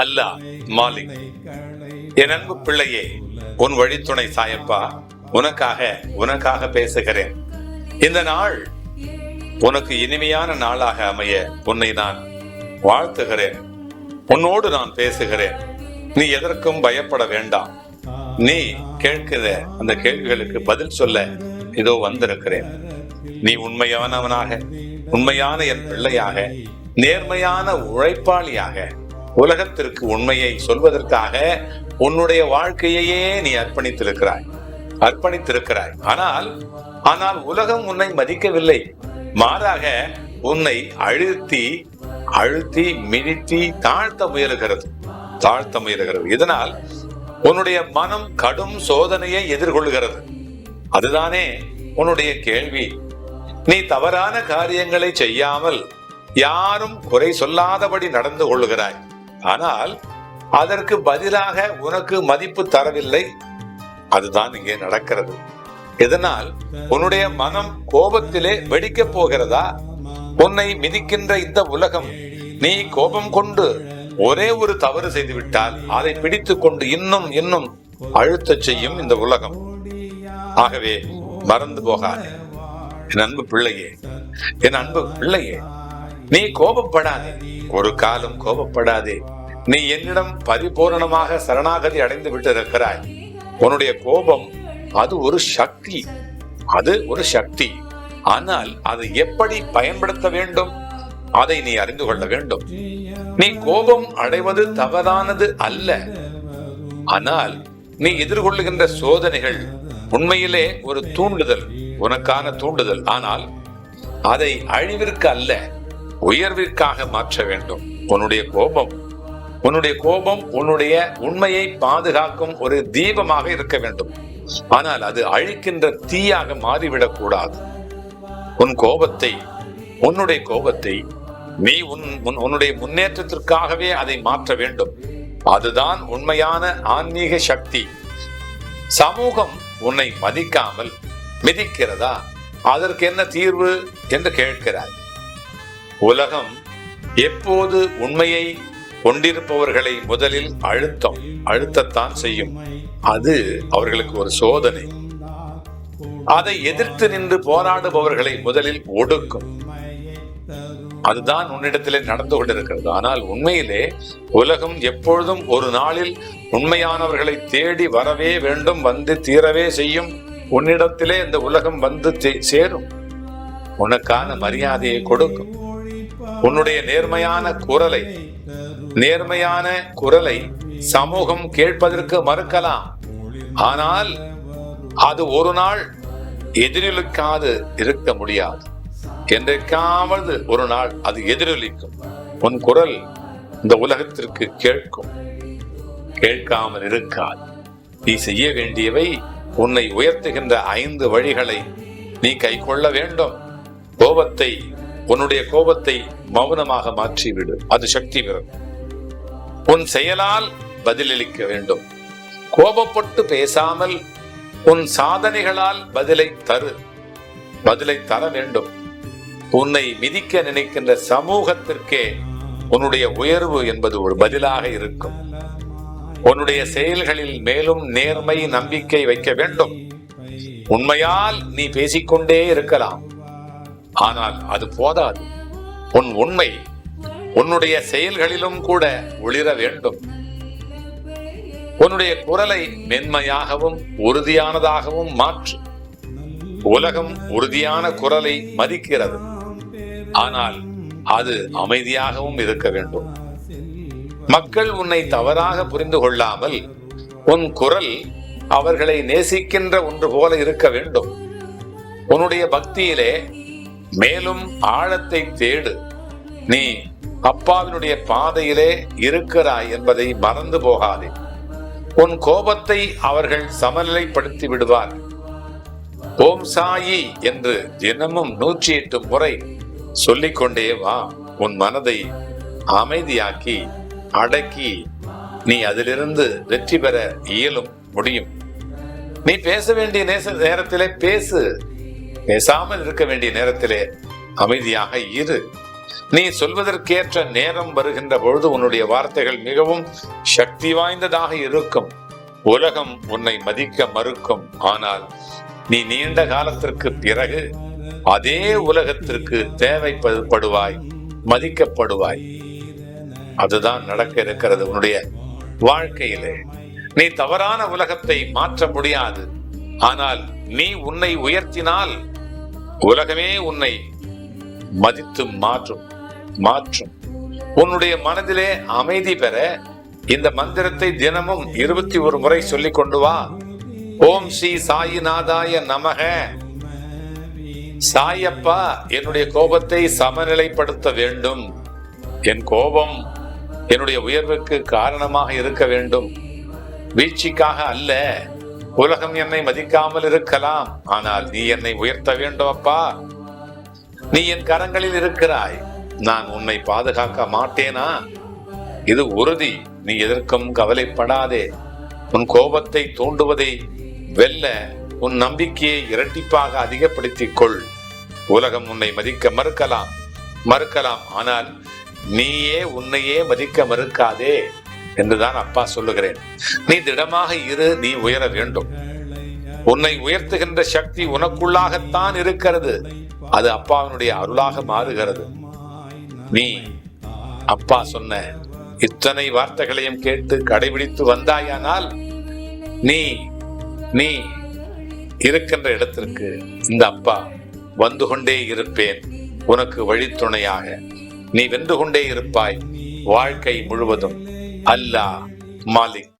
அல்லாஹ் மாலிக். என் அன்பு பிள்ளையே உன் வழித்துணை சாயப்பா உனக்காக உனக்காக பேசுகிறேன். இந்த நாள் உனக்கு இனிமையான நாளாக அமைய உன்னை நான் வாழ்த்துகிறேன். உன்னோடு நான் பேசுகிறேன். நீ எதற்கும் பயப்பட வேண்டாம். நீ கேட்கிற அந்த கேள்விகளுக்கு பதில் சொல்ல இதோ வந்திருக்கிறேன். நீ உண்மையானவனாக உண்மையான என் பிள்ளையாக நேர்மையான உழைப்பாளியாக உலகத்திற்கு உண்மையை சொல்வதற்காக உன்னுடைய வாழ்க்கையையே நீ அர்ப்பணித்திருக்கிறாய். அர்ப்பணித்திருக்கிறாய். ஆனால் ஆனால் உலகம் உன்னை மதிக்கவில்லை. மாறாக உன்னை அழுத்தி அழுத்தி மிதித்தி தாழ்த்த முயலுகிறது. தாழ்த்த முயலுகிறது. இதனால் உன்னுடைய மனம் கடும் சோதனையை எதிர்கொள்கிறது. அதுதானே உன்னுடைய கேள்வி. நீ தவறான காரியங்களை செய்யாமல் யாரும் குறை சொல்லாதபடி நடந்து கொள்கிறாய் ஆனால் அதற்கு பதிலாக உனக்கு மதிப்பு தரவில்லை. அதுதான் இங்கே நடக்கிறது. இதனால் உன்னுடைய மனம் கோபத்திலே வெடிக்கப் போகிறதா? உன்னை மிதிக்கின்ற இந்த உலகம் நீ கோபம் கொண்டு ஒரே ஒரு தவறு செய்து விட்டால் அதை பிடித்துக் கொண்டு இன்னும் இன்னும் அழுத்தச் செய்யும் இந்த உலகம். ஆகவே மறந்து போகாது. என் அன்பு பிள்ளையே என் அன்பு பிள்ளையே நீ கோபப்படாதே. ஒரு காலம் கோபப்படாதே. நீ என்னிடம் பரிபூரணமாக சரணாகதி அடைந்து விட்டிருக்கிறாய். உன்னுடைய கோபம் அது ஒரு சக்தி. அது ஒரு சக்தி. ஆனால் அதை எப்படி பயன்படுத்த வேண்டும்? அதை நீ அறிந்து கொள்ள வேண்டும். நீ கோபம் அடைவது தவறானது அல்ல. ஆனால் நீ எதிர்கொள்ளுகின்ற சோதனைகள் உண்மையிலே ஒரு தூண்டுதல் உனக்கான தூண்டுதல். ஆனால் அதை அழிவிற்கு அல்ல. உயர்விற்காக மாற்ற வேண்டும். உன்னுடைய கோபம் உன்னுடைய கோபம் உன்னுடைய உண்மையை பாதுகாக்கும் ஒரு தீபமாக இருக்க வேண்டும். ஆனால் அது அழிக்கின்ற தீயாக மாறிவிடக் கூடாது. உன் கோபத்தை உன்னுடைய கோபத்தை நீ உன் உன்- உன்னுடைய முன்னேற்றத்திற்காகவே அதை மாற்ற வேண்டும். அதுதான் உண்மையான ஆன்மீக சக்தி. சமூகம் உன்னை மதிக்காமல் மிதிக்கிறதா? அதற்கு என்ன தீர்வு? என்று கேட்கிறார் உலகம் எப்போது உண்மையை கொண்டிருப்பவர்களை முதலில் அழுத்தம் அழுத்தத்தான் செய்யும். அது அவர்களுக்கு ஒரு சோதனை. அதை எதிர்த்து நின்று போராடுபவர்களை முதலில் ஒடுக்கும். அதுதான் உன்னிடத்திலே நடந்து கொண்டிருக்கிறது. ஆனால் உண்மையிலே உலகம் எப்பொழுதும் ஒரு நாளில் உண்மையானவர்களை தேடி வரவே வேண்டும் வந்து தீரவே செய்யும். உன்னிடத்திலே இந்த உலகம் வந்து தே- சேரும். உனக்கான மரியாதையை கொடுக்கும். உன்னுடைய நேர்மையான குரலை நேர்மையான குரலை சமூகம் கேட்பதற்கு மறுக்கலாம். ஆனால் அது ஒரு நாள் எதிரொலிக்காது இருக்க முடியாது. என்றைக்காவது ஒரு நாள் அது எதிரொலிக்கும். உன் குரல் இந்த உலகத்திற்கு கேட்கும். கேட்காமல் இருக்காது. நீ செய்ய வேண்டியவை உன்னை உயர்த்துகின்ற ஐந்து வழிகளை நீ கை கொள்ள வேண்டும். கோபத்தை உன்னுடைய கோபத்தை மௌனமாக மாற்றிவிடு. அது சக்தி பெறும். உன் செயலால் பதிலளிக்க வேண்டும். கோபப்பட்டு பேசாமல் உன் சாதனைகளால் பதிலை தரு. பதிலை தர வேண்டும். உன்னை மிதிக்க நினைக்கின்ற சமூகத்திற்கே உன்னுடைய உயர்வு என்பது ஒரு பதிலாக இருக்கும். உன்னுடைய செயல்களில் மேலும் நேர்மை நம்பிக்கை வைக்க வேண்டும். உண்மையால் நீ பேசிக்கொண்டே இருக்கலாம். ஆனால் அது போதாது. உன் உண்மை உன்னுடைய செயல்களிலும் கூட ஒளிர வேண்டும். உன்னுடைய குரலை மென்மையாகவும் உறுதியானதாகவும் மாற்று. உலகம் உறுதியான குரலை மதிக்கிறது. ஆனால் அது அமைதியாகவும் இருக்க வேண்டும். மக்கள் உன்னை தவறாக புரிந்து கொள்ளாமல் உன் குரல் அவர்களை நேசிக்கின்ற ஒன்று போல இருக்க வேண்டும். உன்னுடைய பக்தியிலே மேலும் ஆழத்தை தேடு. நீ அப்பாவினுடைய பாதையிலே இருக்கிறாய் என்பதை மறந்து போகாதே. உன் கோபத்தை அவர்கள் சமநிலைப்படுத்தி விடுவார் ஓம் சாயி என்று தினமும் நூற்றி எட்டு முறை சொல்லிக்கொண்டே வா. உன் மனதை அமைதியாக்கி அடக்கி நீ அதிலிருந்து வெற்றி பெற இயலும் முடியும். நீ பேச வேண்டிய நேச நேரத்திலே பேசு. பேசாமல் இருக்க வேண்டிய நேரத்திலே அமைதியாக இரு. நீ சொல்வதற்கேற்ற நேரம் வருகின்ற பொழுது உன்னுடைய வார்த்தைகள் மிகவும் சக்தி வாய்ந்ததாக இருக்கும். உலகம் உன்னை மதிக்க மறுக்கும். ஆனால் நீ நீண்ட காலத்திற்கு பிறகு அதே உலகத்திற்கு தேவைப்படுவாய் மதிக்கப்படுவாய். அதுதான் நடக்க இருக்கிறது உன்னுடைய வாழ்க்கையிலே. நீ தவறான உலகத்தை மாற்ற முடியாது. ஆனால் நீ உன்னை உயர்த்தினால் உலகமே உன்னை மதித்து மாற்றும் மாற்றும். உன்னுடைய மனதிலே அமைதி பெற இந்த மந்திரத்தை தினமும் இருபத்தி ஒரு முறை சொல்லிக் கொண்டு வா. ஓம் ஸ்ரீ சாயிநாதாய நமக. சாயப்பா என்னுடைய கோபத்தை சமநிலைப்படுத்த வேண்டும். என் கோபம் என்னுடைய உயர்வுக்கு காரணமாக இருக்க வேண்டும். வீழ்ச்சிக்காக அல்ல. உலகம் என்னை மதிக்காமல் இருக்கலாம். ஆனால் நீ என்னை உயர்த்த வேண்டும் அப்பா. நீ என் கரங்களில் இருக்கிறாய். நான் உன்னை பாதுகாக்க மாட்டேனா? இது உறுதி. நீ எதற்கும் கவலைப்படாதே. உன் கோபத்தை தூண்டுவதை வெல்ல உன் நம்பிக்கையை இரட்டிப்பாக அதிகப்படுத்திக் கொள் உலகம் உன்னை மதிக்க மறுக்கலாம். மறுக்கலாம். ஆனால் நீயே உன்னையே மதிக்க மறுக்காதே. என்றுதான் அப்பா சொல்லுகிறேன். நீ திடமாக இரு நீ உயர வேண்டும். உன்னை உயர்த்துகின்ற சக்தி உனக்குள்ளாகத்தான் இருக்கிறது. அது அப்பாவினுடைய அருளாக மாறுகிறது. நீ அப்பா சொன்ன இத்தனை வார்த்தைகளையும் கேட்டு கடைபிடித்து வந்தாயானால் நீ நீ இருக்கின்ற இடத்திற்கு இந்த அப்பா வந்து கொண்டே இருப்பேன். உனக்கு வழித்துணையாக நீ வென்று கொண்டே இருப்பாய் வாழ்க்கை முழுவதும். அல்லாஹ் மாலிக்